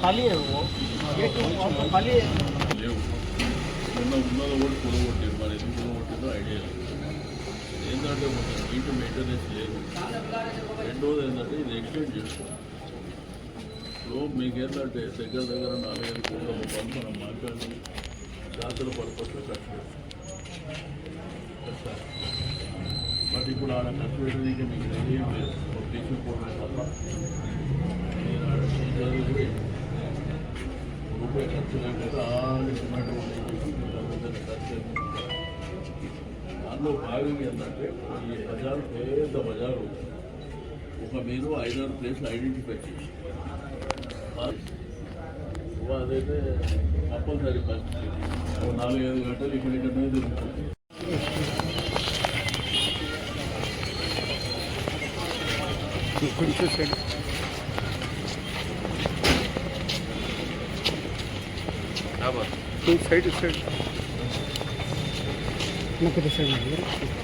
खाली है वो ये तो खाली है లేవు మొన్న ఉన్నది కూడా కూడగొట్టారు మరి ఎందుకు కూడగొట్టారో ఐడియా లేదు ఏంటంటే మొత్తం నీటి మెయింటెనెన్స్ లేదు రెండోది ఏంటంటే ఇది ఎక్స్టెండ్ చేసుకోవాలి ఇప్పుడు మీకు దగ్గర దగ్గర నాలుగైదు కోట్ల రూపాయలు మనం మాట్లాడి జాతర పర్పస్లో ఖర్చు పెడతాం బట్ ఇప్పుడు ఆడ ఖర్చు పెట్టడానికి మీకు ఏం లేదు. ఒక టీచర్ కూడా తప్ప. నేను ఆడ టీచర్ రూపాయి ఖర్చు లేకపోతే ఆరు సిమెంట్ ఖర్చు దానిలో భాగం ఏంటంటే ఈ బజారు పెద్ద బజారు. ఒక మీరు ఐదారు ప్లేస్లు ఐడెంటిఫై చేసి అదైతే కంపల్సరీ పరిస్థితి ఓ నాలుగైదు గంటలు ఇక్కడ ఇక్కడనే తిరుగుతుంది కొంచెం సైడ్ సైడ్ సైడ్ నాకు సైడ్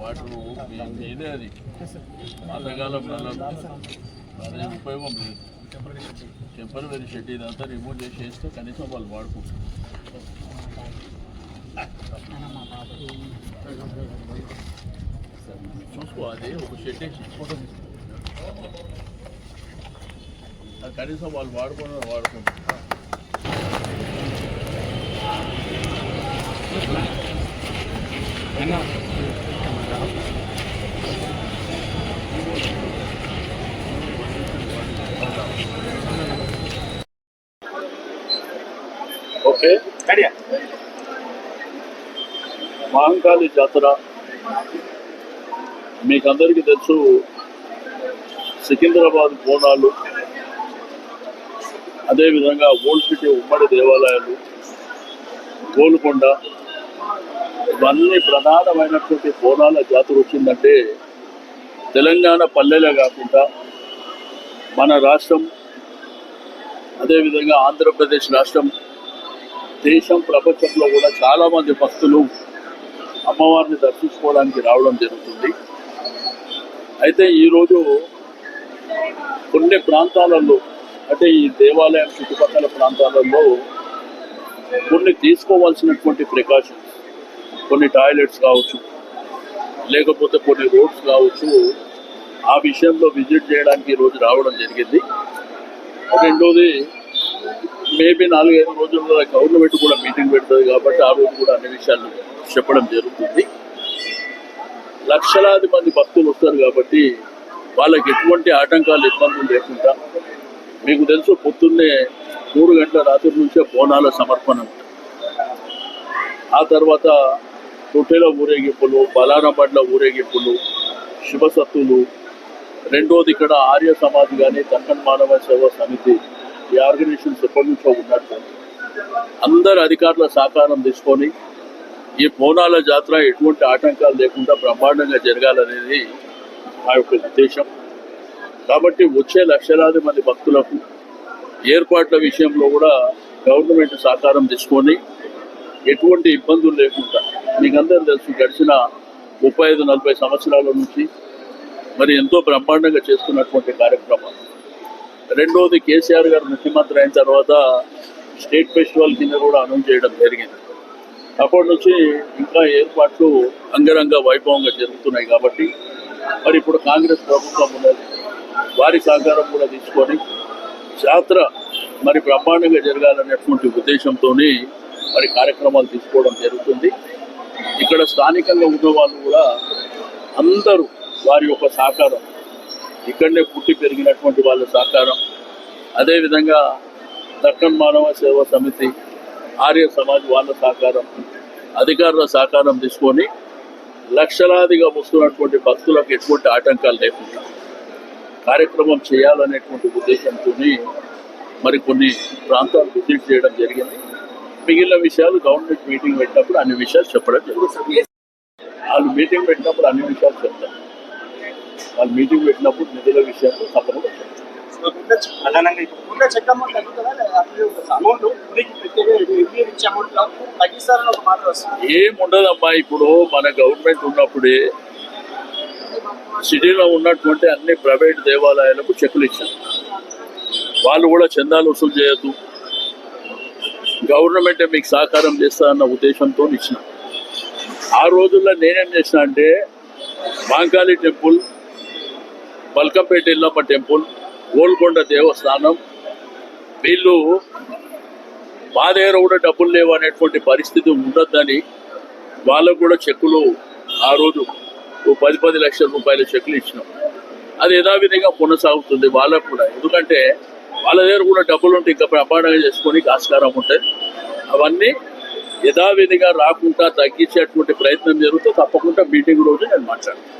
వాటర్ ట్యాప్ ఇవన్నీ వాటర్ ఇదే అది పాతకాలం అదే ఉపయోగం లేదు టెంపరీ షెడ్ ఇదంతా రిమూవ్ చేసి వేస్తే కనీసం వాళ్ళు వాడుకుంటారు చూసుకో అది ఒక షెడ్ వేసి. అది కనీసం వాళ్ళు వాడుకున్న వాడుకుంటారు ఓకే. మహంకాళి జాతర మీకందరికీ తెలుసు సికింద్రాబాద్ బోనాలు అదేవిధంగా ఓల్డ్ సిటీ ఉమ్మడి దేవాలయాలు గోల్కొండ ఇవన్నీ ప్రధానమైనటువంటి బోనాల జాతర వచ్చిందంటే తెలంగాణ పల్లెలే కాకుండా మన రాష్ట్రం అదేవిధంగా ఆంధ్రప్రదేశ్ రాష్ట్రం దేశం ప్రపంచంలో కూడా చాలామంది భక్తులు అమ్మవారిని దర్శించుకోవడానికి రావడం జరుగుతుంది. అయితే ఈరోజు కొన్ని ప్రాంతాలలో అంటే ఈ దేవాలయం చుట్టుపక్కల ప్రాంతాలలో కొన్ని తీసుకోవాల్సినటువంటి ప్రికాషన్స్ కొన్ని టాయిలెట్స్ కావచ్చు లేకపోతే కొన్ని రోడ్స్ కావచ్చు ఆ విషయంలో విజిట్ చేయడానికి ఈరోజు రావడం జరిగింది. రెండోది మేబీ నాలుగైదు రోజుల్లో గవర్నమెంట్ కూడా మీటింగ్ పెడుతుంది కాబట్టి ఆ రోజు కూడా అన్ని విషయాలు చెప్పడం జరుగుతుంది. లక్షలాది మంది భక్తులు వస్తారు కాబట్టి వాళ్ళకి ఎటువంటి ఆటంకాలు ఇబ్బందులు లేకుండా మీకు తెలుసు పొద్దున్నే మూడు గంటల రాత్రి నుంచే బోనాల సమర్పణ. ఆ తర్వాత తొట్టెల ఊరేగింపులు బలానబండ్ల ఊరేగింపులు శివసత్తులు రెండోది ఇక్కడ ఆర్య సమాజ్ కానీ దక్కన్ మానవ సేవా సమితి ఈ ఆర్గనైజేషన్స్ ఎప్పటి నుంచో ఉన్నట్టు అందరు అధికారుల సహకారం తీసుకొని ఈ బోనాల జాతర ఎటువంటి ఆటంకాలు లేకుండా బ్రహ్మాండంగా జరగాలనేది మా యొక్క ఉద్దేశం. కాబట్టి వచ్చే లక్షలాది మంది భక్తులకు ఏర్పాట్ల విషయంలో కూడా గవర్నమెంట్ సహకారం తీసుకొని ఎటువంటి ఇబ్బందులు లేకుండా మీకు అందరూ తెలుసు గడిచిన ముప్పై ఐదు నలభై సంవత్సరాల నుంచి మరి ఎంతో బ్రహ్మాండంగా చేస్తున్నటువంటి కార్యక్రమం. రెండవది కేసీఆర్ గారు ముఖ్యమంత్రి అయిన తర్వాత స్టేట్ ఫెస్టివల్ కింద కూడా అనౌన్స్ చేయడం జరిగింది. అప్పటి నుంచి ఇంకా ఏర్పాట్లు అంగరంగ వైభవంగా జరుగుతున్నాయి కాబట్టి మరి ఇప్పుడు కాంగ్రెస్ ప్రభుత్వం ఉన్నది. వారి సహకారం కూడా తీసుకొని జాతర మరి బ్రహ్మాండంగా జరగాలనేటువంటి ఉద్దేశంతో మరి కార్యక్రమాలు తీసుకోవడం జరుగుతుంది. ఇక్కడ స్థానికంగా ఉన్న వాళ్ళు కూడా అందరూ వారి యొక్క సహకారం ఇక్కడనే పుట్టి పెరిగినటువంటి వాళ్ళ సహకారం అదేవిధంగా దక్కన్ మానవ సేవా సమితి ఆర్య సమాజ్ వాళ్ళ సహకారం అధికారుల సహకారం తీసుకొని లక్షలాదిగా వస్తున్నటువంటి భక్తులకు ఎటువంటి ఆటంకాలు లేకుండా కార్యక్రమం చేయాలనేటువంటి ఉద్దేశంతో మరి కొన్ని ప్రాంతాలు విజిట్ చేయడం జరిగింది. మిగిలిన విషయాలు గవర్నమెంట్ మీటింగ్ పెట్టినప్పుడు అన్ని విషయాలు చెప్పడం జరుగుతుంది. వాళ్ళు మీటింగ్ పెట్టినప్పుడు అన్ని విషయాలు చెప్తారు. వాళ్ళు మీటింగ్ పెట్టినప్పుడు నిధుల విషయాలు తప్పకుండా చెప్తారు. ప్రధానంగా ఇప్పుడు ఊళ్ళో చెక్ అమౌంట్ తగ్గుతుందా లేదా? అట్లే ఉంటుందా? అమౌంట్ ఊరికి ప్రత్యేకంగా ఎంపీ ఇచ్చే అమౌంట్ తగ్గిస్తారని ఒక మాట వస్తుంది. ఏం ఉండదమ్మా ఇప్పుడు మన గవర్నమెంట్ ఉన్నప్పుడే సిటీలో ఉన్నటువంటి అన్ని ప్రైవేట్ దేవాలయాలకు చెక్కులు ఇచ్చారు. వాళ్ళు కూడా చందాలు వసూలు చేయొద్దు. గవర్నమెంట్ మీకు సహకారం చేస్తా అన్న ఉద్దేశంతో ఇచ్చిన. ఆ రోజుల్లో నేనేం చేసిన అంటే మాంకాళి టెంపుల్ బల్కంపేట ఇల్లమ్మ టెంపుల్ గోల్కొండ దేవస్థానం వీళ్ళు మా దగ్గర కూడా డబ్బులు లేవు అనేటువంటి పరిస్థితి ఉండొద్దని వాళ్ళకు కూడా చెక్కులు ఆ రోజు పది పది లక్షల రూపాయల చెక్లు ఇచ్చినాం అది యథావిధిగా కొనసాగుతుంది వాళ్ళకు కూడా. ఎందుకంటే వాళ్ళ దగ్గర కూడా డబ్బులు ఉంటే ఇంకా ప్రమాణంగా చేసుకొని ఆస్కారం ఉంటుంది. అవన్నీ యథావిధిగా రాకుండా తగ్గించేటువంటి ప్రయత్నం జరుగుతూ తప్పకుండా మీటింగ్ రోజు నేను మాట్లాడతాను.